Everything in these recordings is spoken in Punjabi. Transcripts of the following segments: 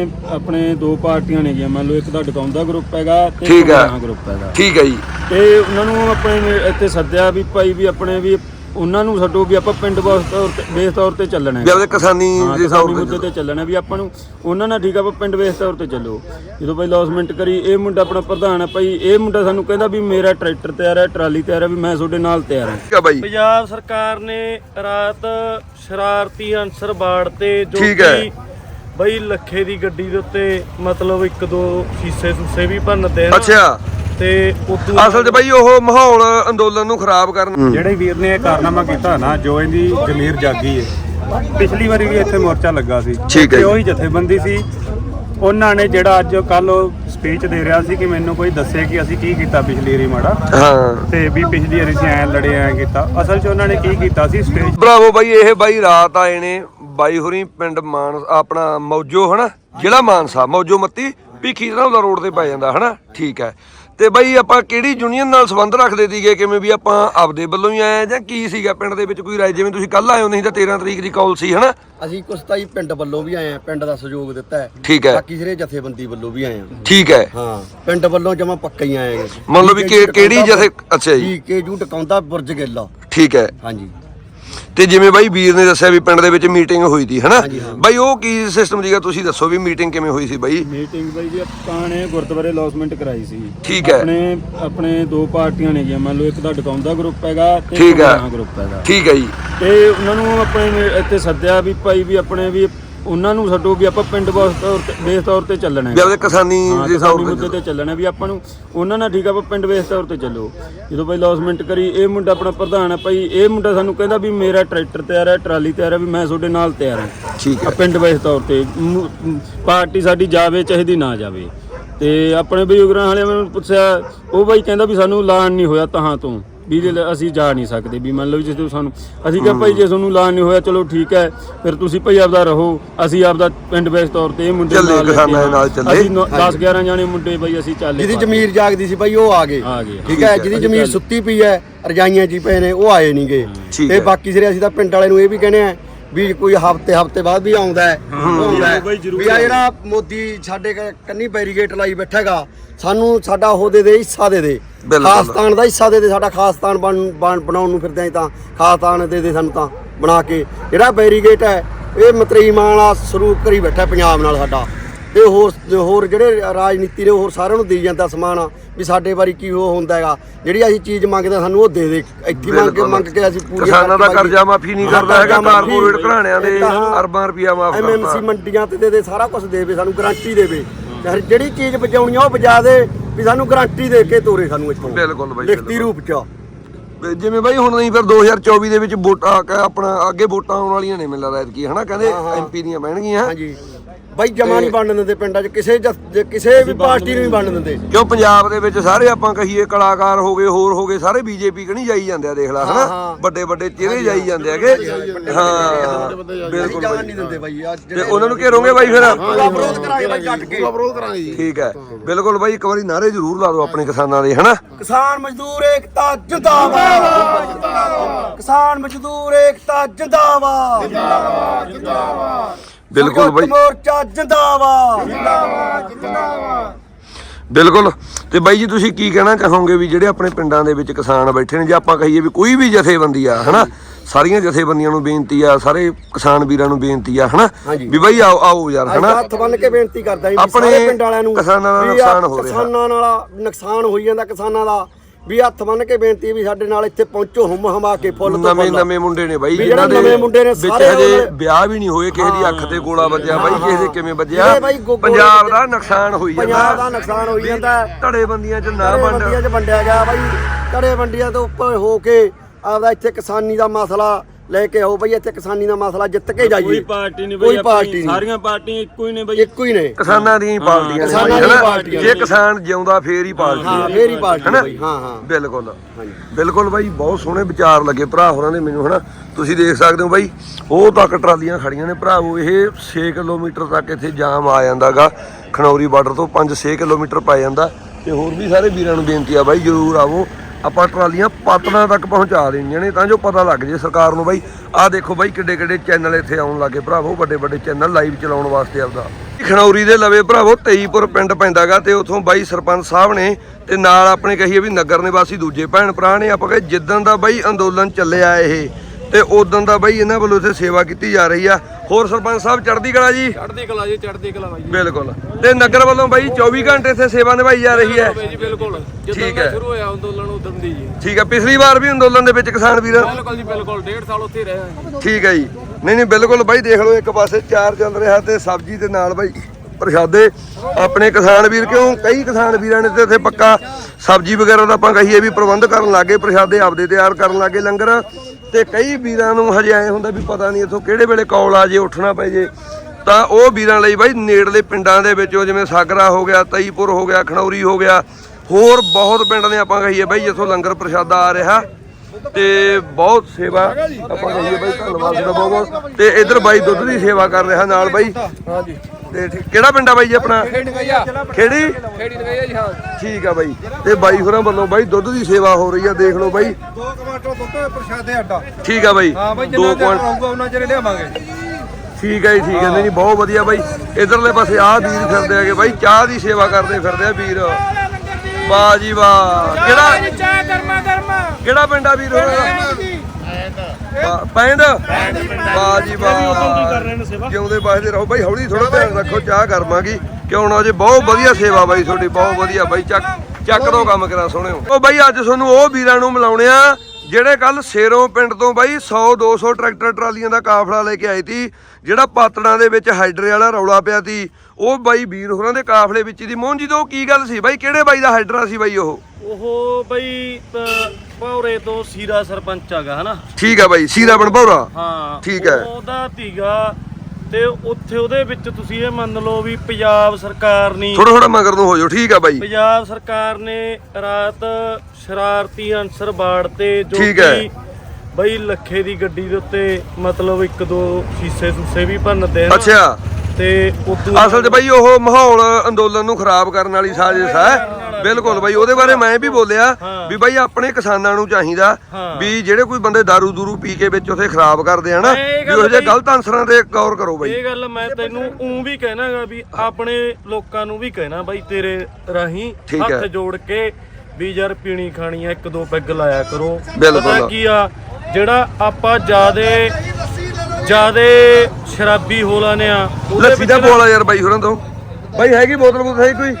ਆਪਣੇ ਆਪਣੇ ਦੋ ਪਾਰਟੀਆਂ ਨੇ ਗੀਆਂ ਮੰਨ ਲਓ ਇੱਕ ਤਾਂ ਡਕਾਉਣ ਦਾ ਗਰੁੱਪ ਹੈਗਾ ਤੇ ਠੀਕ ਹੈ। ਇੱਕ ਗਰੁੱਪ ਹੈਗਾ। ਠੀਕ ਹੈ ਜੀ। ਤੇ ਉਹਨਾਂ ਨੂੰ ਆਪਣੇ ਨੇ ਇੱਥੇ ਸੱਦਿਆ ਵੀ ਭਾਈ ਵੀ ਆਪਣੇ ਵੀ ਉਹਨਾਂ ਨੂੰ ਛੱਡੋ ਵੀ ਆਪਾਂ ਪਿੰਡ ਬਸ ਤੌਰ ਤੇ ਬੇਸ ਤੌਰ ਤੇ ਚੱਲਣਾ ਵੀ ਹੈ ਆਪਦੇ ਕਿਸਾਨੀ ਹਾਂ ਦੇ ਕਿਸਾਨੀ ਤੌਰ ਮੁੱਦੇ ਤੇ ਤੇ ਚੱਲਣਾ ਵੀ ਆਪਾਂ ਨੂੰ ਉਹਨਾਂ ਨਾਲ ਠੀਕ ਆ ਆਪਾਂ ਪਿੰਡ ਬੇਸ ਤੌਰ ਤੇ ਚੱਲੋ। ਜਦੋਂ ਭਾਈ ਲੌਸਮੈਂਟ ਕਰੀ ਇਹ ਮੁੰਡਾ ਆਪਣਾ ਪ੍ਰਧਾਨ ਹੈ ਭਾਈ ਇਹ ਮੁੰਡਾ ਸਾਨੂੰ ਕਹਿੰਦਾ ਵੀ ਮੇਰਾ ਟਰੈਕਟਰ ਤਿਆਰ ਹੈ ਟਰਾਲੀ ਤਿਆਰ ਹੈ ਵੀ ਮੈਂ ਤੁਹਾਡੇ ਨਾਲ ਤਿਆਰ ਹਾਂ। ਠੀਕ ਹੈ ਬਾਈ। ਪੰਜਾਬ ਸਰਕਾਰ ਨੇ ਰਾਤ ਸ਼ਰਾਰਤੀ ਅਨਸਰ ਬਾੜ ਤੇ ਜੋ ਠੀਕ ਹੈ। ਕਿ ਬਈ ਲੱਖੇ ਦੀ ਗੱਡੀ ਦੇ ਉੱਤੇ ਮਤਲਬ ਇੱਕ ਦੋ ਸ਼ੀਸ਼ੇ ਸੂਸੇ ਵੀ ਭੰਨਦੇ ਨੇ। ਅੱਛਾ। ਤੇ ਉਦੋਂ ਅਸਲ 'ਚ ਬਾਈ ਉਹ ਮਾਹੌਲ ਅੰਦੋਲਨ ਨੂੰ ਖਰਾਬ ਕਰਨ ਜਿਹੜੇ ਵੀਰ ਨੇ ਇਹ ਕਾਰਨਾਮਾ ਕੀਤਾ ਨਾ ਜੋ ਇਹਦੀ ਜ਼ਮੀਰ ਜਾਗੀ ਹੈ ਪਿਛਲੀ ਵਾਰੀ ਵੀ ਇੱਥੇ ਮੋਰਚਾ ਲੱਗਾ ਸੀ। ਠੀਕ ਹੈ ਤੇ ਜੀ। ਉਹੀ ਜਥੇਬੰਦੀ ਸੀ। ਉਹਨਾਂ ਨੇ ਜਿਹੜਾ ਅੱਜ ਕੱਲ ਸਪੀਚ ਦੇ ਰਿਹਾ ਸੀ ਕਿ ਮੈਨੂੰ ਕੋਈ ਦੱਸੇ ਕਿ ਅਸੀਂ ਕੀ ਕੀਤਾ ਪਿਛਲੀ ਵਾਰੀ ਮਾੜਾ। ਹਾਂ। ਤੇ ਵੀ ਪਿਛਲੀ ਵਾਰੀ ਅਸੀਂ ਐ ਲੜੇ ਐ ਕੀਤਾ। ਅਸਲ 'ਚ ਉਹਨਾਂ ਨੇ ਕੀ ਕੀਤਾ ਸੀ? ਸਟੇਜ ਬਰਾਵੋ ਬਾਈ ਇਹ ਬਾਈ ਰਾਤ ਆਏ ਨੇ। ਬਾਈ ਹੋਰੀ ਪਿੰਡ ਮਾਨ ਆਪਣਾ ਮੌਜੋ ਹਨਾ ਜ਼ਿਲ੍ਹਾ ਮਾਨਸਾ ਮੌਜੋ ਮੱਤੀ ਭੀਖੀ ਦਾ ਰੋਡ ਤੇ ਪੈ ਜਾਂਦਾ ਹਨਾ ਠੀਕ ਹੈ। ਤੇ ਬਾਈ ਆਪਾਂ ਕਿਹੜੀ ਯੂਨੀਅਨ ਨਾਲ ਸੰਬੰਧ ਰੱਖਦੇ ਸੀਗੇ ਕਿਵੇਂ ਵੀ ਆਪਾਂ ਆਪਦੇ ਵੱਲੋਂ ਹੀ ਆਏ ਆ ਜਾਂ ਕੀ ਸੀਗਾ ਪਿੰਡ ਦੇ ਵਿੱਚ ਕੋਈ ਰਾਏ ਜਿਵੇਂ ਤੁਸੀਂ ਕੱਲ ਆਏ ਹੋ ਨਹੀਂ ਤਾਂ 13 ਤਰੀਕ ਦੀ ਕਾਲ ਸੀ ਹਨਾ? ਅਸੀਂ ਕੁਛ ਤਾਂ ਜੀ ਪਿੰਡ ਵੱਲੋਂ ਵੀ ਆਏ ਆ ਪਿੰਡ ਦਾ ਸਹਿਯੋਗ ਦਿੱਤਾ ਹੈ। ਠੀਕ ਹੈ। ਬਾਕੀ ਸਿਰੇ ਜਥੇਬੰਦੀ ਵੱਲੋਂ ਵੀ ਆਏ ਆ। ਠੀਕ ਹੈ। ਹਾਂ ਪਿੰਡ ਵੱਲੋਂ ਜਮਾ ਪੱਕਾ ਹੀ ਆਏ ਆ। ਮੰਨ ਲਓ ਵੀ ਕਿ- ਕਿਹੜੀ ਜਥੇ ਅੱਛਾ ਜੀ। ਜੀ ਕੇ ਜੂ ਟਕਾਉਂਦਾ ਬੁਰਜ ਗਿੱਲਾ। ਠੀਕ ਹੈ। ਹਾਂਜੀ। ਤੇ ਜਿਵੇਂ ਬਾਈ ਵੀਰ ਨੇ ਦੱਸਿਆ ਵੀ ਪਿੰਡ ਦੇ ਵਿੱਚ ਮੀਟਿੰਗ ਹੋਈ ਸੀ ਹਨਾ? ਬਾਈ ਉਹ ਕੀ ਸਿਸਟਮ ਸੀਗਾ? ਤੁਸੀਂ ਦੱਸੋ ਵੀ ਮੀਟਿੰਗ ਕਿਵੇਂ ਹੋਈ ਸੀ ਬਾਈ? ਮੀਟਿੰਗ ਬਾਈ ਜੀ ਆਪਾਂ ਨੇ ਗੁਰਦੁਆਰੇ ਲੌਸਮੈਂਟ ਕਰਾਈ ਸੀ। ਠੀਕ ਹੈ। ਆਪਣੇ ਆਪਣੇ ਦੋ ਪਾਰਟੀਆਂ ਨੇ ਗੀਆਂ। ਮੰਨ ਲਓ ਇੱਕ ਤਾਂ ਡਕਾਉਣ ਦਾ ਗਰੁੱਪ ਹੈਗਾ ਤੇ ਇੱਕ ਗਰੁੱਪ ਹੈਗਾ। ਠੀਕ ਹੈ ਜੀ। ਤੇ ਉਹਨਾਂ ਨੂੰ ਆਪਣੇ ਇੱਥੇ ਸੱਦਿਆ ਵੀ ਭਾਈ ਵੀ ਆਪਣੇ ਵੀ ਉਹਨਾਂ ਨੂੰ ਛੱਡੋ ਵੀ ਆਪਾਂ ਪਿੰਡ ਬਸ ਤੌਰ ਤੇ ਬੇਸ ਤੌਰ ਤੇ ਚੱਲਣਾ ਵੀ ਹੈ ਆਪਦੇ ਕਿਸਾਨੀ ਹਾਂ ਦੇ ਕਿਸਾਨੀ ਮੁੱਦੇ ਤੇ ਚੱਲਣਾ ਵੀ ਆਪਾਂ ਨੂੰ ਉਹਨਾਂ ਨਾਲ ਠੀਕ ਆ ਆਪਾਂ ਪਿੰਡ ਬੇਸ ਤੌਰ ਤੇ ਚੱਲੋ। ਜਦੋਂ ਭਾਈ ਲੌਸਮੈਂਟ ਕਰੀ ਇਹ ਮੁੰਡਾ ਆਪਣਾ ਪ੍ਰਧਾਨ ਹੈ ਭਾਈ ਇਹ ਮੁੰਡਾ ਸਾਨੂੰ ਕਹਿੰਦਾ ਵੀ ਮੇਰਾ ਟਰੈਕਟਰ ਤਿਆਰ ਹੈ ਟਰਾਲੀ ਤਿਆਰ ਹੈ ਵੀ ਮੈਂ ਤੁਹਾਡੇ ਨਾਲ ਤਿਆਰ ਹਾਂ। ਠੀਕ ਆ ਹੈ ਪਿੰਡ ਬੇਸ ਤੌਰ ਤੇ ਮ- ਮ- ਪਾਰਟੀ ਸਾਡੀ ਜਾਵੇ ਚਾਹੀਦੀ ਨਾ ਜਾਵੇ। ਤੇ ਆਪਣੇ ਬਜ਼ੁਰਗਾਂ ਵਾਲਿਆਂ ਨੂੰ ਪੁੱਛਿਆ ਉਹ ਬਾਈ ਕਹਿੰਦਾ ਵੀ ਸਾਨੂੰ ਐਲਾਨ ਨਹੀਂ ਹੋਇਆ ਤਹਾਂ ਤੋਂ। ਵੀ ਜੇ ਅਸੀਂ ਜਾ ਨਹੀਂ ਸਕਦੇ ਵੀ ਮੰਨ ਲਓ ਜੇ ਤੁਸੀਂ ਸਾਨੂੰ ਅਸੀਂ ਕਿਹਾ ਭਾਈ ਜੇ ਤੁਹਾਨੂੰ ਐਲਾਨ ਨਹੀਂ ਹੋਇਆ ਚਲੋ ਠੀਕ ਹੈ ਫਿਰ ਤੁਸੀਂ ਭਾਈ ਆਪਦਾ ਰਹੋ ਅਸੀਂ ਆਪਦਾ ਪਿੰਡ ਬੇਸ ਤੌਰ ਤੇ ਇਹ ਮੁੰਡੇ ਚੱਲੇ, ਨਾਲ ਲੈ ਕੇ ਕਿਸਾਨਾਂ ਦੇ ਨਾਲ ਚੱਲੇ। ਅਸੀਂ 10 11 ਜਾਣੇ ਮੁੰਡੇ ਬਾਈ ਅਸੀਂ ਚੱਲੇ ਜਿਹਦੀ ਜ਼ਮੀਰ ਜਾਗਦੀ ਸੀ ਭਾਈ ਉਹ ਆ ਗਏ। ਆ ਗਏ। ਠੀਕ ਹੈ ਜਿਹਦੀ ਜ਼ਮੀਰ ਸੁੱਤੀ ਪਈ ਹੈ ਰਜਾਈਆਂ ਜੀ ਪਏ ਨੇ ਉਹ ਆਏ ਨਹੀਂਗੇ ਠੀਕ ਤੇ ਹੈ। ਬਾਕੀ ਸਿਰੇ ਅਸੀਂ ਤਾਂ ਪਿੰਡ ਵਾਲੇ ਨੂੰ ਇਹ ਵੀ ਕਹਿੰਦੇ ਆ ਵੀ ਕੋਈ ਹਫ਼ਤੇ ਹਫ਼ਤੇ ਬਾਅਦ ਵੀ ਆਉਂਦਾ ਹੈ ਉਹ ਆਉਂਦਾ ਹੈ। ਬਾਈ ਜ਼ਰੂਰ ਵੀ ਆ ਜਿਹੜਾ ਮੋਦੀ ਸਾਡੇ ਕ- ਕੰਨੀ ਬੈਰੀਗੇਟ ਲਾਈ ਬੈਠਾ ਹੈਗਾ ਸਾਨੂੰ ਸਾਡਾ ਉਹਦੇ ਦੇ ਹਿੱਸਾ ਦੇ ਦੇ। ਬਿਲਕੁਲ। ਖਾਸਤਾਨ ਦਾ ਹਿੱਸਾ ਦੇ ਦੇ ਸਾਡਾ ਖਾਸਤਾਨ ਬਣ ਬਣ- ਬਣਾਉਣ ਨੂੰ ਫਿਰਦੇ ਆਂ ਤਾਂ। ਖਾਸਤਾਨ ਦੇ ਦੇ ਸਾਨੂੰ ਤਾਂ ਬਣਾ ਕੇ। ਜਿਹੜਾ ਬੈਰੀਗੇਟ ਹੈ ਇਹ ਮਤਰੀ ਮਾਲਾ ਸਰੂਪ ਕਰੀ ਬੈਠਾ ਪੰਜਾਬ ਨਾਲ ਸਾਡਾ। ਤੇ ਹੋਰ ਹੋਰ ਜਿਹੜੇ ਰਾਜਨੀਤੀ ਨੇ ਹੋਰ ਸਾਰਿਆਂ ਨੂੰ ਦੇਈ ਜਾਂਦਾ ਸਮਾਨ ਵੀ ਸਾਡੇ ਵਾਰੀ ਕੀ ਉਹ ਹੁੰਦਾ ਹੈਗਾ। ਜਿਹੜੀ ਅਸੀਂ ਚੀਜ਼ ਮੰਗਦੇ ਹਾਂ, ਸਾਨੂੰ ਉਹ ਦੇ ਦੇ। ਇੱਥੇ ਮੰਗ ਕੇ। ਮੰਗ ਕੇ ਅਸੀਂ ਪੂਰੀ ਕਿਸਾਨਾਂ ਦਾ ਕਰਜ਼ਾ ਮਾਫੀ ਨਹੀਂ ਕਰਦਾ ਹੈਗਾ ਕਾਰਪੋਰੇਟ ਘਰਾਣਿਆਂ ਦੇ ਅਰਬਾਂ ਰੁਪਿਆ ਮਾਫ ਐਮਐਮਸੀ ਕਰਦਾ ਮੰਡੀਆਂ ਤੇ ਦੇ ਦੇ ਸਾਰਾ ਕੁਝ ਦੇਵੇ ਸਾਨੂੰ ਗਾਰੰਟੀ ਦੇਵੇ ਜਿਹੜੀ ਚੀਜ਼ ਬਚਾਉਣੀ ਆ ਉਹ ਬਚਾ ਦੇ ਵੀ ਸਾਨੂੰ ਗਾਰੰਟੀ ਦੇ ਕੇ ਤੋਰੇ ਸਾਨੂੰ ਇੱਥੋਂ। ਬਿਲਕੁਲ ਬਾਈ, ਲਿਖਤੀ। ਰੂਪ ਚ। ਜਿਵੇਂ ਬਾਈ ਹੁਣ ਨਹੀਂ ਫਿਰ 2024 ਦੇ ਵਿੱਚ ਵੋਟਾਂ ਕ- ਆਪਣਾ ਅੱਗੇ ਵੋਟਾਂ ਆਉਣ ਵਾਲੀਆਂ ਨੇ ਮੈਨੂੰ ਲੱਗਦਾ ਐਤਕੀ ਹਨਾ? ਕਹਿੰਦੇ ਐਮਪੀ ਦੀਆਂ ਬਹਿਣਗੀਆਂ। ਹਾਂਜੀ। ਬਾਈ ਜਮਾ ਨਹੀਂ ਬਣਨ ਦਿੰਦੇ ਪਿੰਡਾਂ 'ਚ। ਕਿਸੇ ਜਥ- ਜੇ ਕਿਸੇ ਵੀ ਪਾਰਟੀ ਨੂੰ ਨਹੀਂ ਬਣਨ ਦਿੰਦੇ। ਕਿਉਂ ਪੰਜਾਬ ਦੇ ਵਿੱਚ ਸਾਰੇ ਆਪਾਂ ਕਹੀਏ ਕਲਾਕਾਰ ਹੋ ਗਏ ਹੋਰ ਹੋ ਗਏ ਸਾਰੇ ਬੀਜੇਪੀ ਕਣੀ ਜਾਈ ਜਾਂਦੇ ਆ ਦੇਖ ਲੈ ਹਨਾ? ਹਾਂ। ਵੱਡੇ ਵੱਡੇ ਚਿਹਰੇ ਜਾਈ ਜਾਂਦੇ ਹੈਗੇ। ਹਾਂ ਬਿਲਕੁਲ ਜਾਣ ਬਾਈ। ਨਹੀਂ ਦਿੰਦੇ ਬਾਈ ਅੱਜ ਤੇ ਉਹਨਾਂ ਨੂੰ ਘੇਰੋਗੇ ਬਾਈ ਫਿਰ? ਪੂਰਾ ਵਿਰੋਧ ਕਰਾਂਗੇ ਬਾਈ ਡਟ ਕੇ। ਠੀਕ ਹੈ। ਬਿਲਕੁਲ ਬਾਈ ਇੱਕ ਵਾਰੀ ਨਾਰੇ ਜ਼ਰੂਰ ਲਾ ਦਿਓ ਆਪਣੇ ਕਿਸਾਨਾਂ ਦੇ ਹਨਾ? ਕਿਸਾਨ ਮਜ਼ਦੂਰ ਏਕਤਾ ਜਿੰਦਾਬਾਦ। ਕਿਸਾਨ ਮਜ਼ਦੂਰ ਏਕਤਾ ਜਿੰਦਾਬਾਦ। ਜਿੰਦਾਬਾਦ ਜਿੰਦਾਬਾਦ। ਬਿਲਕੁਲ ਬਾਈ। ਮੋਰਚਾ ਜਿੰਦਾਬਾਦ। ਬਿਲਕੁਲ। ਤੇ ਬਾਈ ਜੀ ਤੁਸੀਂ ਕੀ ਕਹਿਣਾ ਚਾਹੋਗੇ ਵੀ ਜਿਹੜੇ ਆਪਣੇ ਪਿੰਡਾਂ ਦੇ ਵਿੱਚ ਕਿਸਾਨ ਬੈਠੇ ਨੇ ਜੇ ਆਪਾਂ ਕਹੀਏ ਵੀ ਕੋਈ ਵੀ ਜਥੇਬੰਦੀ ਆ ਹਨਾ? ਸਾਰੀਆਂ ਜਥੇਬੰਦੀਆਂ ਨੂੰ ਬੇਨਤੀ ਆ ਸਾਰੇ ਕਿਸਾਨ ਵੀਰਾਂ ਨੂੰ ਬੇਨਤੀ ਆ ਹਨਾ। ਵੀ ਬਾਈ ਆਓ ਆਓ ਯਾਰ ਹਨਾ? ਹੱਥ ਬੰਨ ਕੇ ਬੇਨਤੀ ਕਰਦਾ ਜੀ ਸਾਰੇ ਪਿੰਡ ਵਾਲਿਆਂ ਨੂੰ ਕਿਸਾਨਾਂ ਦਾ ਨੁਕਸਾਨ ਹੋ ਰਿਹਾ। ਕਿਸਾਨਾਂ ਨਾਲ ਨੁਕਸਾਨ ਹੋਈ ਜਾਂਦਾ ਕਿਸਾਨਾਂ ਦਾ। ਵੀ ਹੱਥ ਬੰਨ ਕੇ ਬੇਨਤੀ ਵੀ ਸਾਡੇ ਨਾਲ ਇੱਥੇ ਪਹੁੰਚੋ ਹਮ ਹਮਾ ਕੇ ਫੁੱਲ ਤੋਂ ਨਵੇਂ ਨਵੇਂ ਮੁੰਡੇ ਨੇ ਬਾਈ ਜਿਨ੍ਹਾਂ ਦੇ ਨਵੇਂ ਮੁੰਡੇ ਨੇ ਵਿੱਚ ਹਜੇ ਵਿਆਹ ਵੀ ਨਹੀਂ ਹੋਏ ਕਿਸੇ ਦੀ ਅੱਖ ਤੇ ਗੋਲਾ ਵੱਜਿਆ ਬਾਈ ਕਿਸੇ ਦੇ ਕਿਵੇਂ ਵੱਜਿਆ? ਪੰਜਾਬ ਦਾ ਨੁਕਸਾਨ ਹੋਈ ਪੰਜਾਬ ਜਾਂਦਾ ਦਾ ਨੁਕਸਾਨ ਹੋਈ ਜਾਂਦਾ। ਧੜੇ ਬੰਦੀਆਂ 'ਚ ਨਾ ਵੰਡ। ਮੰਡੀਆਂ 'ਚ ਵੰਡਿਆ ਗਿਆ ਬਾਈ। ਕੜੇ ਮੰਡੀਆਂ ਤੋਂ ਉੱਪਰ ਹੋ ਕੇ ਆਪਦਾ ਇੱਥੇ ਕਿਸਾਨੀ ਦਾ ਮਸਲਾ ਲੈ ਕੇ ਆਓ ਬਈ ਇੱਥੇ ਕਿਸਾਨੀ ਦਾ ਮਸਲਾ ਜਿੱਤ ਕੇ ਜਾਈਏ। ਕੋਈ ਪਾਰਟੀ ਨਹੀਂ ਕੋਈ ਬਈ ਪਾਰਟੀ ਨਹੀਂ। ਸਾਰੀਆਂ ਪਾਰਟੀਆਂ ਇੱਕੋ ਹੀ ਨੇ ਬਈ। ਇੱਕੋ ਹੀ ਨੇ। ਕਿਸਾਨਾਂ ਦੀਆਂ ਹੀ ਪਾਰਟੀਆਂ ਨੇ ਕਿਸਾਨਾਂ ਦੀਆਂ? ਪਾਰਟੀਆਂ ਜੇ ਕਿਸਾਨ ਜਿਉਂਦਾ ਫੇਰ ਹੀ ਪਾਰਟੀ ਹਾਂ। ਫੇਰ ਹੀ ਪਾਰਟੀ? ਬਈ ਹਾਂ ਹਾਂ। ਬਿਲਕੁਲ। ਹਾਂਜੀ। ਬਿਲਕੁਲ ਬਾਈ ਬਹੁਤ ਸੋਹਣੇ ਵਿਚਾਰ ਲੱਗੇ ਭਰਾ ਹੋਰਾਂ ਦੇ ਮੈਨੂੰ ਹਨਾ? ਤੁਸੀਂ ਦੇਖ ਸਕਦੇ ਹੋ ਬਾਈ ਉਹ ਤੱਕ ਟਰਾਲੀਆਂ ਖੜੀਆਂ ਨੇ ਭਰਾਵੋ ਇਹ 6 ਕਿਲੋਮੀਟਰ ਤੱਕ ਇੱਥੇ ਜਾਮ ਆ ਜਾਂਦਾਗਾ। ਖਨੌਰੀ ਬਾਰਡਰ ਤੋਂ 5-6 ਕਿਲੋਮੀਟਰ ਪੈ ਜਾਂਦਾ। ਤੇ ਹੋਰ ਵੀ ਸਾਰੇ ਵੀਰਾਂ ਨੂੰ ਬੇਨਤੀ ਆ ਬਾਈ ਜਰੂਰ ਆਵੋ। ਆਪਾਂ ਟਰਾਲੀਆਂ ਪਾਤਨਾ ਤੱਕ ਪਹੁੰਚਾ ਦੇਣੀਆਂ ਨੇ, ਤਾਂ ਜੋ ਪਤਾ ਲੱਗ ਜੇ ਸਰਕਾਰ ਨੂੰ ਬਾਈ, ਆਹ ਦੇਖੋ ਬਾਈ ਕਿੱਡੇ ਕਿੱਡੇ ਚੈਨਲ ਇੱਥੇ ਆਉਣ ਲੱਗੇ ਭਰਾਵੋ, ਵੱਡੇ ਵੱਡੇ ਚੈਨਲ ਲਾਈਵ ਚਲਾਉਣ ਵਾਸਤੇ ਆਪਦਾ। ਖਣੌਰੀ ਦੇ ਲਵੇ ਭਰਾਵੋ, ਤੇਈਪੁਰ ਪਿੰਡ ਪੈਂਦਾਗਾ ਤੇ ਉਥੋਂ ਬਾਈ ਸਰਪੰਚ ਸਾਹਿਬ ਨੇ ਤੇ ਨਾਲ ਆਪਣੇ ਕਹੀਏ ਵੀ ਨਗਰ ਨਿਵਾਸੀ ਦੂਜੇ ਭੈਣ ਭਰਾ ਨੇ, ਆਪਾਂ ਕਹੇ ਜਿੱਦਣ ਦਾ ਬਾਈ ਅੰਦੋਲਨ ਚੱਲਿਆ ਇਹ, ਤੇ ਉਦੋਂ ਦਾ ਬਾਈ ਇਹਨਾਂ ਵੱਲੋਂ ਇੱਥੇ ਸੇਵਾ ਕੀਤੀ ਜਾ ਰਹੀ ਆ। ਹੋਰ ਸਰਪੰਚ ਸਾਹਿਬ ਚੜ੍ਹਦੀ ਕਲਾ ਜੀ? ਚੜ੍ਹਦੀ ਕਲਾ ਜੀ ਚੜ੍ਹਦੀ ਕਲਾ ਬਾਈ ਬਿਲਕੁਲ। ਤੇ ਨਗਰ ਵੱਲੋਂ ਬਾਈ 24 ਘੰਟੇ ਇੱਥੇ ਸੇਵਾ ਨਿਭਾਈ ਜਾ ਰਹੀ ਹੈ? ਜੀ ਬਿਲਕੁਲ। ਜਦੋਂ ਠੀਕ ਦਾ ਹੈ। ਸ਼ੁਰੂ ਹੋਇਆ ਅੰਦੋਲਨ ਉਦੋਂ ਦੀ ਜੀ। ਠੀਕ ਹੈ ਪਿਛਲੀ ਵਾਰ ਵੀ ਅੰਦੋਲਨ ਦੇ ਵਿੱਚ ਕਿਸਾਨ ਵੀਰ? ਬਿਲਕੁਲ ਜੀ ਬਿਲਕੁਲ। ਡੇਢ ਸਾਲ ਉੱਥੇ ਰਹੇ ਹਾਂ ਠੀਕ ਹੈ ਜੀ। ਨਹੀਂ ਨਹੀਂ ਬਿਲਕੁਲ ਬਾਈ ਦੇਖ ਲਓ ਇੱਕ ਪਾਸੇ ਚਾਰ ਚੱਲ ਰਿਹਾ ਤੇ ਸਬਜ਼ੀ ਦੇ ਨਾਲ ਬਾਈ ਪ੍ਰਸ਼ਾਦੇ। ਆਪਣੇ ਕਿਸਾਨ ਵੀਰ ਕਿਉਂ? ਕਈ ਕਿਸਾਨ ਵੀਰਾਂ ਨੇ ਤੇ ਇੱਥੇ ਪੱਕਾ ਸਬਜ਼ੀ ਵਗੈਰਾ ਦਾ ਆਪਾਂ ਕਹੀਏ ਵੀ ਪ੍ਰਬੰਧ ਕਰਨ ਲੱਗੇ ਪ੍ਰਸ਼ਾਦੇ ਆਪਦੇ ਤਿਆਰ ਕਰਨ ਲੱਗੇ ਲੰਗਰ। ਤੇ ਕਈ ਵੀਰਾਂ ਨੂੰ ਹਜੇ ਐ ਹੁੰਦਾ ਵੀ ਪਤਾ ਨਹੀਂ ਇੱਥੋਂ ਕਿਹੜੇ ਵੇਲੇ ਕੌਲ ਆ ਜੇ, ਉੱਠਣਾ ਪੈ ਜੇ। ਤਾਂ ਉਹ ਵੀਰਾਂ ਲਈ ਬਾਈ ਨੇੜਲੇ ਪਿੰਡਾਂ ਦੇ ਵਿੱਚੋਂ ਜਿਵੇਂ ਸਾਗਰਾ ਹੋ ਗਿਆ, ਤਈਪੁਰ ਹੋ ਗਿਆ ਖਣੌਰੀ ਹੋ ਗਿਆ, ਹੋਰ ਬਹੁਤ ਪਿੰਡ ਨੇ ਆਪਾਂ ਕਹੀਏ ਬਾਈ ਜਿੱਥੋਂ ਲੰਗਰ ਪ੍ਰਸ਼ਾਦਾ ਆ ਰਿਹਾ। ਤੇ ਬਹੁਤ ਸੇਵਾ ਆਪਾਂ ਕਹੀਏ ਬਾਈ ਧੰਨਵਾਦ ਦਾ ਬਹੁਤ ਬਹੁਤ ਤੇ ਇਧਰ ਬਾਈ ਦੁੱਧ ਦੀ ਸੇਵਾ ਕਰ ਰਿਹਾ ਨਾਲ ਬਾਈ। ਹਾਂਜੀ। ਤੇ ਠੀਕ- ਕਿਹੜਾ ਪਿੰਡ ਆ ਬਾਈ ਜੀ ਆਪਣਾ? ਖੇੜੀ ਨਗਈਆ। ਖੇੜੀ? ਖੇੜੀ ਨਗਈਆ ਜੀ ਹਾਂ। ਠੀਕ ਆ ਬਾਈ। ਤੇ ਬਾਈ ਹੋਰਾਂ ਵੱਲੋਂ ਬਾਈ ਦੁੱਧ ਦੀ ਸੇਵਾ ਹੋ ਰਹੀ ਆ ਦੇਖ ਲਓ ਬਾਈ। ਦੋ ਕਮਾਟਰ ਦੁੱਧ ਪ੍ਰਸ਼ਾਦੇ ਅੱਡਾ ਠੀਕ ਆ ਬਾਈ। ਹਾਂ ਬਾਈ ਦੋ ਜਿੰਨਾ ਚਿਰ ਕੁਆਂਟ ਰਹੂਗਾ ਉਹਨਾਂ ਚਿਰ ਲਿਆਵਾਂਗੇ। ਠੀਕ ਹੈ ਜੀ ਠੀਕ ਹੈ ਨਹੀਂ ਜੀ ਬਹੁਤ ਵਧੀਆ ਬਾਈ। ਇਧਰਲੇ ਪਾਸੇ ਆਹ ਵੀਰ ਫਿਰਦੇ ਹੈਗੇ ਬਾਈ ਚਾਹ ਦੀ ਸੇਵਾ ਕਰਦੇ ਫਿਰਦੇ ਆ ਵੀਰ। ਵਾਹ ਜੀ ਵਾਹ। ਕਿਹੜਾ ਚਾਹ ਗਰਮਾ ਗਰਮਾ ਕਿਹੜਾ ਪਿੰਡ ਆ ਵੀਰ? ਹੋਰਾਂ ਵਾਹ, ਪੈਂਦ ਵਾਹ ਜੀ ਵਾਹ ਜਿਉਂਦੇ ਬਾਹਦੇ ਰਹੋ ਬਾਈ ਹੌਲੀ ਥੋੜਾ ਧਿਆਨ ਰੱਖੋ ਚਾਹ ਕਰਮਾਂਗੀ ਕਿਉਂ ਨਾ ਜੇ ਬਹੁਤ ਵਧੀਆ ਸੇਵਾ ਬਾਈ ਤੁਹਾਡੀ ਬਹੁਤ ਵਧੀਆ ਬਾਈ। ਚੱਕ ਚੱਕ ਦੋ ਕੰਮ ਕਰਾਂ ਸੋਹਣਿਓ। ਉਹ ਬਾਈ ਅੱਜ ਤੁਹਾਨੂੰ ਉਹ ਵੀਰਾਂ ਨੂੰ ਮਿਲਾਉਣੇ ਆ ਜਿਹੜੇ ਕੱਲ ਸੇਰੋਂ ਪਿੰਡ ਤੋਂ ਬਾਈ 100 200 ਟਰੈਕਟਰ ਟਰਾਲੀਆਂ ਦਾ ਕਾਫਲਾ ਲੈ ਕੇ ਆਏ ਸੀ ਜਿਹੜਾ ਪਾਤੜਾਂ ਦੇ ਵਿੱਚ ਹਾਈਡਰੇ ਵਾਲਾ ਰੌਲਾ ਪਿਆ ਸੀ। ਉਹ ਬਾਈ ਵੀਰ ਹੋਰਾਂ ਦੇ ਕਾਫਲੇ ਵਿੱਚ ਦੀ ਮੋਹਨ ਜੀ ਤੋਂ ਕੀ ਗੱਲ ਸੀ? ਬਾਈ ਕਿਹੜੇ ਬਾਈ ਦਾ ਹਾਈਡਰਾ ਸੀ ਬਾਈ ਉਹ? ਉਹ ਬਈ ਪੌਰੇ ਤੋਂ ਸੀਰਾ ਸਰਪੰਚ ਹੈਗਾ ਹਨਾ? ਠੀਕ ਹੈ ਬਾਈ ਸੀਰਾ ਬਣ ਭੌਰਾ? ਹਾਂ ਠੀਕ ਹੈ। ਉਹਦਾ ਧੀਗਾ ਤੇ ਉੱਥੇ ਉਹਦੇ ਵਿੱਚ ਤੁਸੀਂ ਇਹ ਮੰਨ ਲਓ ਵੀ ਪੰਜਾਬ ਸਰਕਾਰ ਨੇ ਥੋੜਾ ਥੋੜਾ ਮਗਰ ਨੂੰ ਹੋ ਜਾਓ ਠੀਕ ਹੈ ਬਾਈ। ਪੰਜਾਬ ਸਰਕਾਰ ਨੇ ਰਾਤ ਸ਼ਰਾਰਤੀ ਅਨਸਰ ਬਾੜ ਤੇ ਜੋ ਠੀਕ ਹੈ। ਕਿ ਬਈ ਲੱਖੇ ਦੀ ਗੱਡੀ ਦੇ ਉੱਤੇ ਮਤਲਬ ਇੱਕ ਦੋ ਸ਼ੀਸ਼ੇ ਸੁਸੇ ਵੀ ਭੰਨਦੇ ਹਨ ਅੱਛਾ। ਤੇ ਉਦੋਂ ਅਸਲ 'ਚ ਬਾਈ ਉਹ ਮਾਹੌਲ ਅੰਦੋਲਨ ਨੂੰ ਖਰਾਬ ਕਰਨ ਵਾਲੀ ਸਾਜ਼ਿਸ਼ ਹੈ। ਬਿਲਕੁਲ ਬਾਈ ਉਹਦੇ ਬਾਰੇ ਮੈਂ ਵੀ ਬੋਲਿਆ ਵੀ ਬਾਈ ਆਪਣੇ ਕਿਸਾਨਾਂ ਨੂੰ ਚਾਹੀਦਾ ਵੀ ਜਿਹੜੇ ਕੋਈ ਬੰਦੇ दारू ਦੂਰੂ ਪੀ ਕੇ ਵਿੱਚ ਉਥੇ ਖਰਾਬ ਕਰਦੇ ਨਾ ਇਹ ਵੀ ਉਹ ਜਿਹੇ ਬਈ- ਗਲਤ ਅਨਸਰਾਂ ਤੇ ਗੌਰ ਕਰੋ ਬਾਈ। ਇਹ ਗੱਲ ਮੈਂ ਤੈਨੂੰ ਉਂ ਵੀ ਕਹਿਣਾਗਾ ਵੀ ਆਪਣੇ ਲੋਕਾਂ ਨੂੰ ਵੀ ਕਹਿਣਾ ਬਾਈ ਤੇਰੇ ਰਾਹੀਂ। ਹੱਥ ਜੋੜ ਕੇ ਵੀ ਯਾਰ ਪੀਣੀ ਖਾਣੀ ਆ ਇੱਕ ਦੋ ਪੈਗ ਲਾਇਆ ਕਰੋ। ਬਿਲਕੁਲ। ਕੀ ਆ ਜਿਹੜਾ ਆਪਾਂ ਜਿਆਦੇ ਜਿਆਦੇ ਸ਼ਰਾਬੀ ਹੋ ਲਾਨੇ ਆ ਲੱਸੀ ਦਾ ਨਾ- ਬੋਲਾ ਯਾਰ ਬਾਈ ਹੋਰਾਂ ਤੋਂ। ਬਾਈ ਹੈਗੀ ਬੋਤਲ ਬੋਤਲ ਹੈ ਕੋਈ?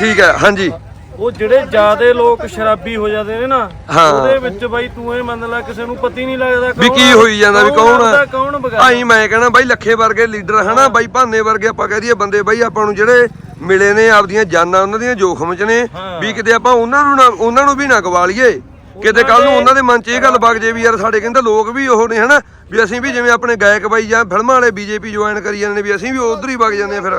ਠੀਕ ਹੈ ਹਾਂਜੀ। ਉਹ ਜਿਹੜੇ ਜਿਆਦੇ ਲੋਕ ਸ਼ਰਾਬੀ ਹੋ ਜਾਂਦੇ ਨੇ ਨਾ ਹਾਂ। ਉਹਦੇ ਵਿੱਚ ਬਾਈ ਤੂੰ ਇਹ ਮੰਨ ਲੈ ਕਿਸੇ ਨੂੰ ਪਤੀ ਨਹੀਂ ਲੱਗਦਾ ਵੀ ਕੀ ਹੋਈ ਜਾਂਦਾ ਵੀ ਕੌਣ ਆਪਦਾ, ਕੌਣ ਬਗਾ ਆਈ ਮੈਂ ਕਹਿਣਾ ਬਾਈ ਲੱਖੇ ਵਰਗੇ ਲੀਡਰ ਹਨਾ? ਬਾਈ ਭਾਨੇ ਵਰਗੇ ਆਪਾਂ ਕਹਿ ਦਈਏ ਬੰਦੇ ਬਾਈ ਆਪਾਂ ਨੂੰ ਜਿਹੜੇ ਮਿਲੇ ਨੇ ਆਪਦੀਆਂ ਜਾਨਾਂ ਉਹਨਾਂ ਦੀਆਂ ਜੋਖਮ 'ਚ ਨੇ ਵੀ ਕਿਤੇ ਆਪਾਂ ਉਹਨਾਂ ਨੂੰ ਨਾ ਉਹਨਾਂ ਨੂੰ ਵੀ ਨਾ ਗਵਾ ਲਈਏ। ਕਿਤੇ ਕੱਲ ਨੂੰ ਉਹਨਾਂ ਦੇ ਮਨ 'ਚ ਇਹ ਗੱਲ ਵਗ ਜੇ ਵੀ ਯਾਰ ਸਾਡੇ ਕਹਿੰਦੇ ਲੋਕ ਵੀ ਉਹ ਨੇ ਹਨਾ ਵੀ ਅਸੀਂ ਵੀ ਜਿਵੇਂ ਆਪਣੇ ਗਾਇਕ ਬਾਈ ਜਾਂ ਫਿਲਮਾਂ ਵਾਲੇ ਬੀਜੇਪੀ ਜੁਆਇਨ ਕਰੀ ਜਾਂਦੇ ਨੇ ਵੀ ਅਸੀਂ ਵੀ ਉਧਰ ਹੀ ਵਗ ਜਾਂਦੇ ਆ ਫਿਰ।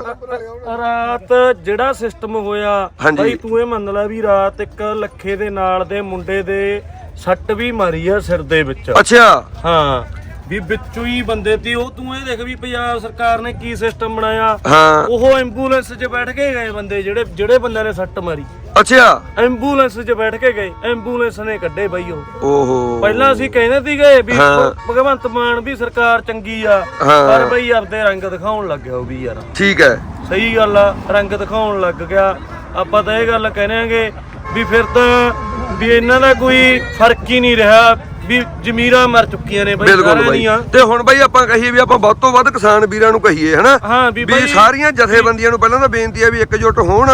ਰਾਤ ਜਿਹੜਾ ਸਿਸਟਮ ਹੋਇਆ ਹਾਂਜੀ। ਬਾਈ ਤੂੰ ਇਹ ਮੰਨ ਲੈ ਵੀ ਰਾਤ ਇੱਕ ਲੱਖੇ ਦੇ ਨਾਲ ਦੇ ਮੁੰਡੇ ਦੇ ਸੱਟ ਵੀ ਮਾਰੀ ਆ ਸਿਰ ਦੇ ਵਿੱਚ। ਅੱਛਾ। ਹਾਂ। ਵੀ ਵਿੱਚੋਂ ਹੀ ਬੰਦੇ ਤੇ ਉਹ ਤੂੰ ਇਹ ਦੇਖ ਵੀ ਪੰਜਾਬ ਸਰਕਾਰ ਨੇ ਕੀ ਸਿਸਟਮ ਬਣਾਇਆ। ਹਾਂ। ਉਹ ਐਂਬੂਲੈਂਸ 'ਚ ਬੈਠ ਕੇ ਗਏ ਬੰਦੇ ਜਿਹੜੇ ਜਿਹੜੇ ਬੰਦਿਆਂ ਨੇ ਸੱਟ ਮਾਰੀ। ਅੱਛਾ। ਐਂਬੂਲੈਂਸ 'ਚ ਬੈਠ ਕੇ ਗਏ। ਐਂਬੂਲੈਂਸ ਨੇ ਕੱਢੇ ਬਾਈ ਉਹ। ਓਹੋ। ਪਹਿਲਾਂ ਅਸੀਂ ਕਹਿੰਦੇ ਸੀਗੇ ਵੀ ਹਾਂ। ਭਗਵੰਤ ਮਾਨ ਵੀ ਸਰਕਾਰ ਚੰਗੀ ਆ ਹਾਂ। ਪਰ ਬਈ ਆਪਦੇ ਰੰਗ ਦਿਖਾਉਣ ਲੱਗ ਗਿਆ ਉਹ ਵੀ ਯਾਰ। ਠੀਕ ਹੈ। ਸਹੀ ਗੱਲ ਆ ਰੰਗ ਦਿਖਾਉਣ ਲੱਗ ਗਿਆ। ਆਪਾਂ ਤਾਂ ਇਹ ਗੱਲ ਕਹਿੰਦੇ ਆਂਗੇ ਵੀ ਫਿਰ ਤਾਂ ਵੀ ਇਹਨਾਂ ਦਾ ਕੋਈ ਫ਼ਰਕ ਹੀ ਨਹੀਂ ਰਿਹਾ। ਵੀ ਜ਼ਮੀਰਾਂ ਮਰ ਚੁੱਕੀਆਂ ਨੇ ਬਈ ਬਿਲਕੁਲ ਸਾਰਿਆਂ ਬਾਈ। ਦੀਆਂ ਤੇ ਹੁਣ ਬਾਈ ਆਪਾਂ ਕਹੀਏ ਵੀ ਆਪਾਂ ਵੱਧ ਤੋਂ ਵੱਧ ਕਿਸਾਨ ਵੀਰਾਂ ਨੂੰ ਕਹੀਏ ਹਨਾ? ਹਾਂ ਵੀ ਬਾਈ ਸਾਰੀਆਂ ਜਥੇਬੰਦੀਆਂ ਨੂੰ ਪਹਿਲਾਂ ਤਾਂ ਬੇਨਤੀ ਹੈ ਵੀ ਇਕਜੁੱਟ ਹੋਣ